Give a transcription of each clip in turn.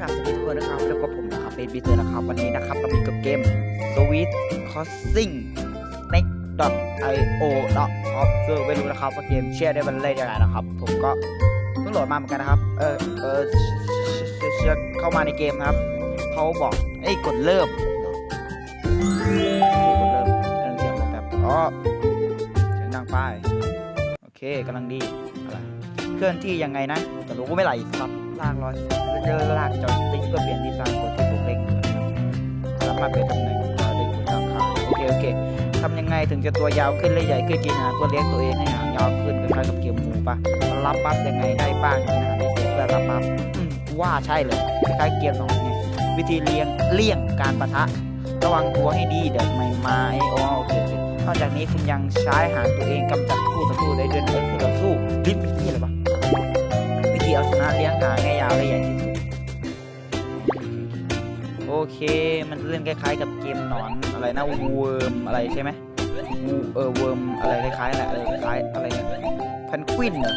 กลับสวัสดีทุกคนนะครับแล้วก็ผมนะครับเป็นบีเตอร์นะครับวันนี้นะครับเรามีกับเกม Sweet Crossing Snake io observe ไม่รู้นะครับว่าเกมเชื่อได้มันเล่นยังไงนะครับ ผมก็เพิ่งโหลดมาเหมือนกันนะครับ เออเออเชื่อเชื่อเข้ามาในเกมนะครับเขาบอกเอ้กดเริ่มโอเคกดเริ่มเสียงลงแบบอ๋อเสียงดังไปโอเคกำลังดีอะไรเคลื่อนที่ยังไงนะแต่รู้ก็ไม่ไหลสับ ลากรอยเดินลากจอยติ๊กเพื่อเปลี่ยนดีไซน์กดที่ถูกเล็งสามารถเปลี่ยนตำแหน่งเราได้คุณตามขาโอเคโอเคทำยังไงถึงจะตัวยาวขึ้นและใหญ่ขึ้นกินอาหารตัวเลี้ยงตัวเองให้หางยาวขึ้นคล้ายกับเกมหมูปะรับบัฟยังไงได้บ้างกินอาหารได้เสียเพื่อรับบัฟว่าใช่เลยคล้ายเกมหนอนไงวิธีเลี้ยงเลี่ยงการปะทะ ระวังตัวให้ดีเดี๋ยวไม่มาไอ้อ๋อโอเคโอเคนอกจากนี้คุณยังใช้หางตัวเองกำจัดคู่ต่อสู้ได้ด้วยนะคู่ต่อสู้ลิ้นาวและใหญ่ที่สุด โอเค มันจะเล่นคล้ายๆ กับเกมหนอนอะไรนะเวิร์มอะไรใช่ไหมเออเวิร์มอะไรคล้ายๆแหละเออคล้ายอะไรเนี่ยแพนกวินเหรอ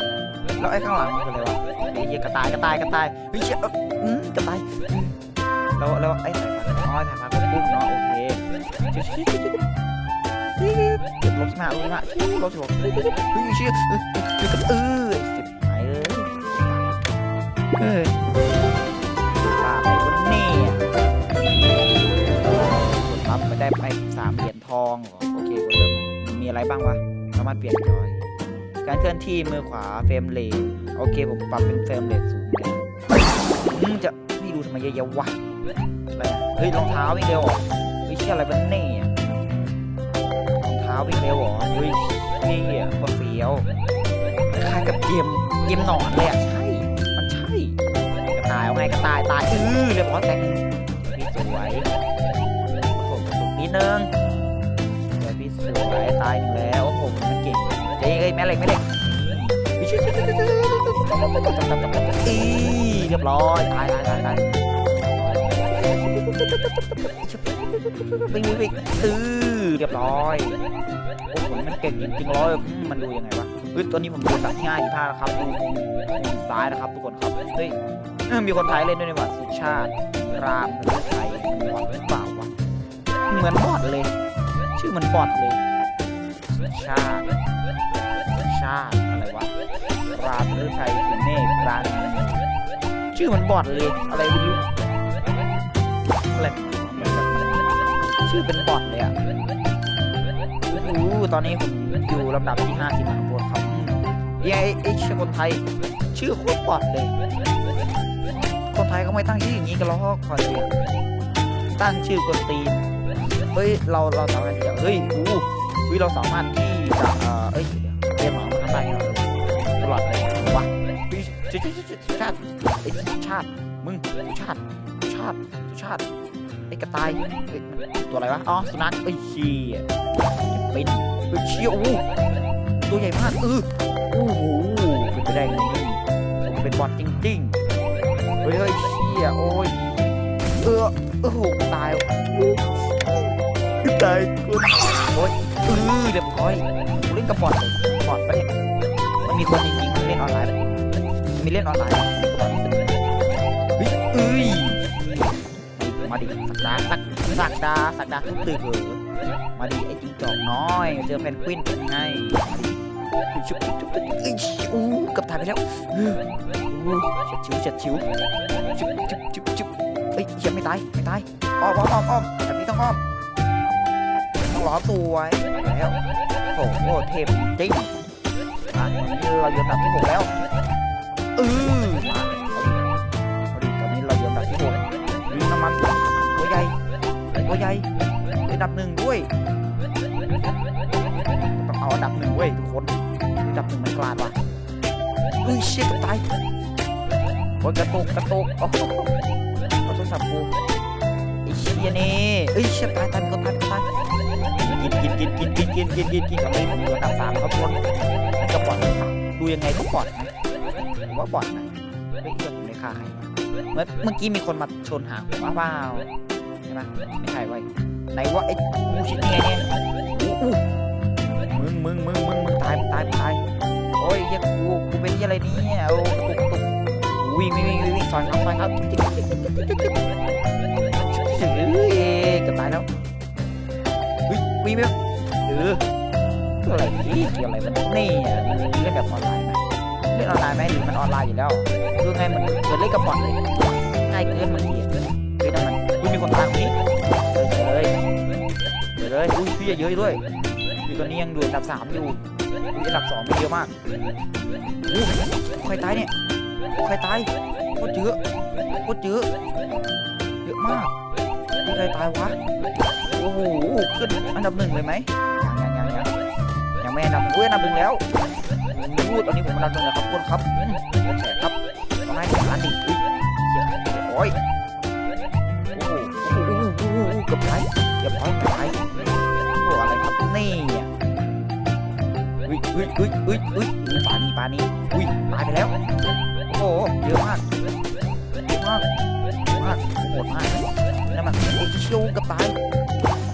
แล้วไอ้ข้างหลังมันคืออะไรวะไอ้เหี้ยกระต่ายกระต่ายกระต่ายเฮ้ยเชี่ยอืมกระต่ายแล้วแล้วไอ้สายพันธุ์อ๋อสายพันธุ์ของกุ้งเนาะโอเคชี่ยเชี่ยเชี่ยเชี่ยเก็บลบสิบห้าลบสิบห้าเชี่ยลบสิบหกเฮ้ยเชี่ยเออ เฮ้าไปวันนี้รับไปได้ไปสามเหรียญทองเหรอโอเคกดเริ่มมีอะไรบ้างวะสามารถเปลี่ยนจอย การเคลื่อนที่มือขวาเฟรมเรทโอเคผมปรับเป็นเฟรมเรทสูงเลยอืมจะนี่ดูทำไมเยอะๆวะอะไรเฮ้ยรองเท้าวิ่งเร็วเหรอเฮ้ยเชี่ยอะไรบันนี่รองเท้าวิ่งเร็วเหรอเฮ้ยนี่อะก็เฟี้ยวคล้ายกับเกมเกมหนอนเลยอะ ไงกระต่ายตายอือเรียบร้อยแตกหนึ่งพี่สวยโอ้โหกระตุกนิดนึงเดี๋ยวพี่สวยตายหนึ่งแล้วโอ้โหมันเก่งเฮ้ยเอ้ยแม่เหล็กแม่เหล็กพี่ช่วยอีเรียบร้อยตายตายตายตายวิ่งวิ่งวิ่งอือเรียบร้อยโอ้โหมันเก่งจริงๆร้อยมันดูยังไงวะเฮ้ยตอนนี้ผมดูแบบที่ห้าที่ห้าแล้วครับดูซ้ายนะครับทุกคนครับเฮ้ย มีคนไทยเล่นด้วยในวัดสุชาติ รามหรือไทยบอดหรือเปล่าวะเหมือนบอดเลย ชื่อมือนบอดเลยสุชาติสุชาติอะไรวะรามหรือไทยคือเมฆรานชื่อมือนบอดเลยอะไรไม่รู้อะไรเหมือนกันชื่อเป็นบอดเลยอะโอ้ตอนนี้ผมอยู่ลำดับที่ห้าสิบของโบครับอืมไอ้ไอชื่อคนไทย ชื่อโคตรบอดเลย คนไทยเขาไม่ตั้งชื่ออย่างนี้กันหรอกคอยเดียตั้งชื่อกวนตีนเฮ้ยเราเราสามารถที่จะเฮ้ยอู้เฮ้ยเราสามารถที่จะเอ่อเอ้ยเรียนหมามาทำได้ไงตลอดเลยวะชาติชาติชาติมึงชาติชาติชาติไอ้กระต่ายตัวอะไรวะอ๋อสุนัขเอ้ยเชี่ยเป็นเฮ้ยเชี่ยอู้ตัวใหญ่มากเออโอ้โหเป็นไปได้ไงนี่เป็นบอทจริงๆ เฮ้ยเชี่ยโอ้ย เออโอ้โหตายตายคนโอ้ยเออเรียบร้อยเล่นกับบอทเลยบอทปะเนี่ยมันมีคนจริงๆมันเล่นออนไลน์มีเล่นออนไลน์เฮ้ยเอ้ยมาดิสักดาสักสักดาสักดาทุกตึกเหรอมาดิไอ้จิ้งจอกน้อย เจอแพนกวินเป็นไงมาดิชุบชุบชุบเอ้ยอู้กับถ่ายไปแล้ว ชิวเฉียดชิวจุ๊บจุ๊บจุ๊บจุ๊บเฮ้ยเขียไม่ตายไม่ตายอ้อมอ้อมอ้อมแบบนี้ต้องอ้อมต้องล้อสวยแล้วโอ้โหเทพจริงอะตอนนี้เราอยู่อันดับที่หกแล้วเออมาเอดิเอาดิตอนนี้เราอยู่อันดับที่หกมีน้ำมันตัวใหญ่ตัวใหญ่อันดับหนึ่งด้วยต้องเอาอันดับหนึ่งเว้ยทุกคนอันดับหนึ่งมันกลาดว่ะเฮ้ยเชี่ยตาย อ้ยกระตุกกระตุกโอ้โหเอาโทรศัพท์กูไอ้เชี่ยนี่เอ้ยเชี่ยตายตายมีคนตายมีคนตายกินกินกินกินกินกินกินกินกินกับไม่ผมอยู่อันดับสามครับคนนั่นก็ปลอดดูยังไงก็ปลอดนะผมว่าปลอดนะไม่เชื่อผมไม่ฆ่าใครเมื่อเมื่อกี้มีคนมาชนหางผมว่าเปล่าใช่ไหมไม่ใช่ไว้ไหนว่าไอ้กูชิดยังไงเนี่ยอู้มึงมึงมึงมึงมึงตายมึงตายมึงตายโอ้ยเหี้ยกูกูเป็นยี่อะไรเนี่ยโอ้ วิ่งวิ่งวิ่งวิ่งซอยครับซอยครับเฮ้ยเกือบตายแล้วเฮ้ยวิ่งไปเอออะไรนี่เกี่ยวอะไรมันนี่เล่นแบบออนไลน์ไหมเล่นออนไลน์ไหมหรือมันออนไลน์อยู่แล้วคือไงมันเหมือนเล่นกับบอทเลยง่ายเกินบางทีอะเฮ้ยนั่นมันอุ้ยมีคนตามนี้เลยเดี๋ยวเลยเดี๋ยเลยอุ้ยพี่เยอะด้วยอยู่ตอนนี้ยังดูอันดับสามอยู่อันดับสองมีเยอะมากอู้ใครตายเนี่ย ใครตายโคตรเยอะโคตรเยอะเยอะมากใครตายวะโอ้โหขึ้นอันดับหนึ่งเลยไหมยังยังยังยังยังไม่อันดับหนึ่งอุ้ยอันดับหนึ่งแล้วโอ้โหตอนนี้ผมอันดับหนึ่งแล้วครับคนครับอืมกดแฉครับต้องให้ผมอ่านดิอุ้ยเหี้ยโอ้ยโอ้โหโอ้โหโอ้โหโอ้โหเกือบตายเกือบตายตายโอ้อะไรครับนี่อุ้ยอุ้ยอุ้ยอุ้ยอุ้ยปานี้ปานี้อุ้ยตายไปแล้ว เยอะมากเยอะมากเยอะมากโหดมากนั่นมันไอ้ชิวกับตาย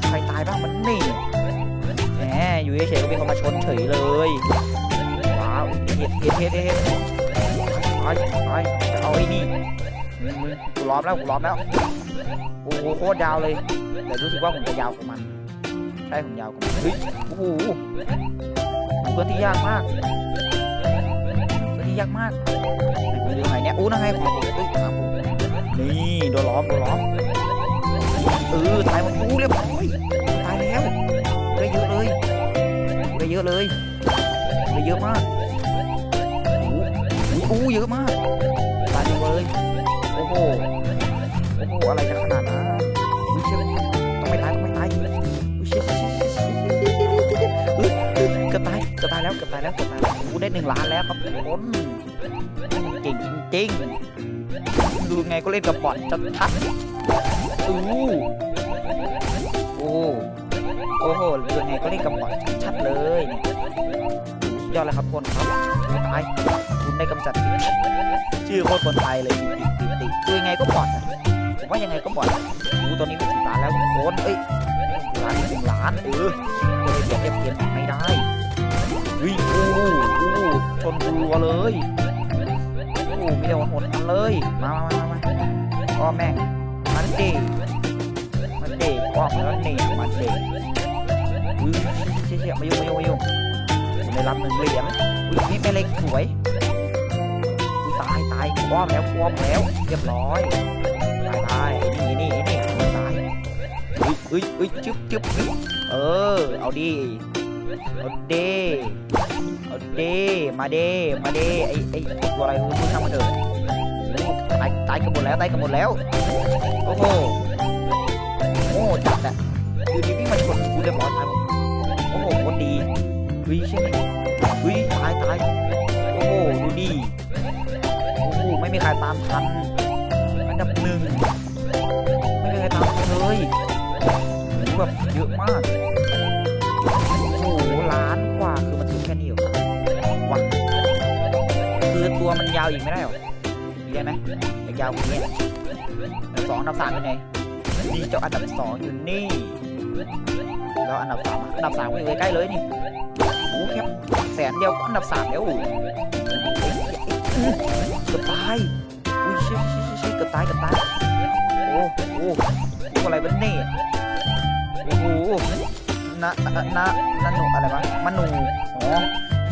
ใครตายบ้างมันนี่แหมอยู่เฉยๆก็มีคนมาชนเฉยเลยว้าวเฮ็ดเฮ็ดเฮ็ดเฮ็ดไปไปจะเอาไอ้นี่กูล้อมแล้วกูล้อมแล้วโอ้โหโคตรยาวเลย แต่รู้สึกว่าผมจะยาวกว่ามัน ใช่ผมยาวกว่ามันเฮ้ยโอ้โหตัวที่ยากมาก ที่ยากมากไหนผมดูไหนเนี่ยอู้นั่งไงผมเอ้ยครับผมนี่โดนล้อมโดนล้อมเออตายหมดอู้เรียบร้อยตายแล้วได้เยอะเลยได้เยอะเลยได้เยอะมากอู้อู้เยอะมากตายหมดเลยโอ้โหโอ้โหอะไรจะขนาดนั้นอุ้ยเชี่ยต้องไม่ตายต้องไม่ตายเชี่ยเชี่ยเชี่ยเกือบตายเกือบตายแล้วเกือบตายแล้วเกือบตายแล้ว ได้หนึ่งล้านแล้วครับทุกคนเก่งจริงๆดูไงก็เล่นกับบอทชัดชัดอู้โอ้โอ้โหดูไงก็เล่นกับบอทชัดๆเลยเนี่ยยอดเลยครับคนครับไม่ตายคุณได้กำจัดชื่อโคตรคนไทยเลยติดติดติดติดดูยังไงก็บอทอะผมว่ายังไงก็บอทอู้ตอนนี้เป็นสิบล้านแล้วคนเอ้ยล้านหนึ่งล้านเออจะไปเปลี่ยนเอฟเอ็มไม่ได้ โหชนรัวเลยโอ้มีแต่หดๆกันเลย มามามามาก็แม่งมันเดมันเดก็มันเน่มันเดอุ้ยเชี่ยเชี่ยมายุ่งมายุ่งมายุ่งผมได้รับหนึ่งเหรียญอุ้ยนี่แม่เล็กสวยอุ้ยตายตายคว่ำแล้วคว่ำแล้ว เรียบร้อยตายตายนี่นี่นี่ตายอุ้ยอุ้ยอุ้ยจึ๊บจึ๊บเออ เอาดิ เอาเดเอาเดมาเดมาเดไอไอไอตัวอะไรรู้ช่างมันเถอะตายตายกันหมดแล้วตายกันหมดแล้ว โอ้โหโอ้จัดอะอยู่ดีวิ่งมาชนกูเรียบร้อยตายหมดโอ้โหคตรดีวิใช่ไหมวิตายตายโอ้โหดูดิโอ้โหไม่มีใครตามทันอันดับหนึ่งไม่มีใครตามทันเลยโอ้แบบเยอะมาก ตัวมันยาวอีกไม่ได้หรออีได้ไหมอยากยาวกว่านี้อันดับสองอันดับสามเป็นไงนี่เจ้าอันดับสองอยู่นี่แล้วอันดับสามอันดับสามก็อยู่ใกล้ๆเลยนี่โอ้แค่แสนเดียวก็อันดับสามแล้วเอ้ยเอ้ยเอ้ยเกือบตายอุ้ยเชี่ยเชี่ยเชี่ยเชี่ยเกือบตายเกือบตายโอ้โหอะไรเป็นนี่โอ้โหนะนะนะนะหนูอะไรวะมนูอ๋อ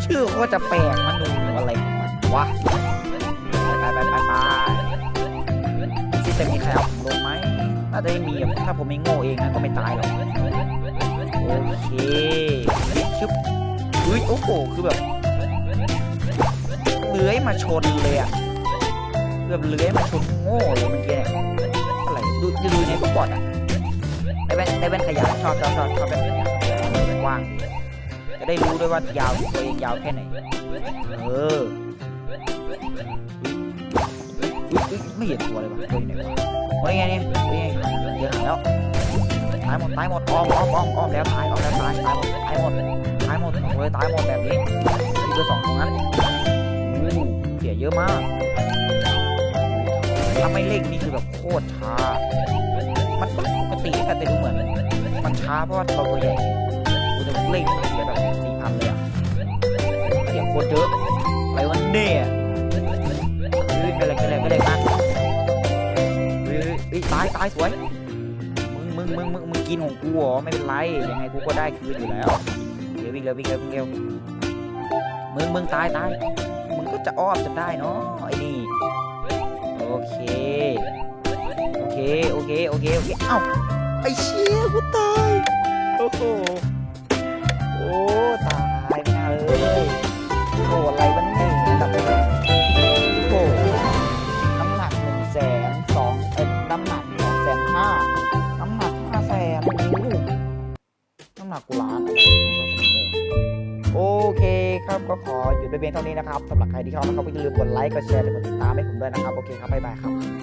ชื่อก็จะแปลกมนูอะไร วะไปไปไปไปที่จะมีใครเอาผมลงไหมน่าจะไม่มีถ้าผมไม่โง่เองนะก็ไม่ตายหรอกโอเคชึบเฮ้ยโอ้โหคือแบบเลื้อยมาชนเลยอะเกือบเลื้อยมาชนโง่เลยเมื่อกี้เนี่ยอะไรดูดูดูในพวกบอดอะได้แว่นได้แว่นขยายชอบชอบชอบชอบแว่นขยายกว้างจะได้รู้ด้วยว่ายาวตัวเองยาวแค่ไหนเออ ไม่เห็นตัวเลยวะตัวไหนวะโอ้ยไงเนี่ยโอ้ยไงเยอะแล้วตายหมดตายหมดอ้อมอ้อมอ้อมอ้อมแล้วตายอ้อมแล้วตายตายหมดตายหมดตายหมดโอ้ยตายหมดแบบนี้มีเบอร์สองตรงนั้นเสียเยอะมากถ้าไม่เร่งนี่คือแบบโคตรช้า มันปกติแต่ดูเหมือน มันช้าเพราะว่าเราตัวใหญ่กูจะเร่งมันเสียแบบสี่พันเลยอะเสียโคตรเยอะ ไรวะเนี่ยคือไม่เลยไม่เลยไม่เลยมาเฮ้ยเฮ้ยตายตายสวย มึงมึงมึงมึงมึงกินของกูเหรอไม่เป็นไรยังไงกูก็ได้คืนอยู่แล้วเร็ววิ่งเร็ววิ่งเร็ววิ่งเร็วมึงมึงตายตายมึงก็จะอ้อมจนได้เนาะไอ้นี่โอเคโอเคโอเคโอเคโอเคเอ้าไอ้เชี่ยกูตายโอ้โหโอ้ตายไม่น่าเลยโอ้อะไร ก็ขอหยุดไปเพียงเท่านี้นะครับสำหรับใครที่ชอบนะครับก็อย่าลืมกดไลค์กดแชร์กดติดตามให้ผมด้วยนะครับโอเคครับบ๊ายบายครับ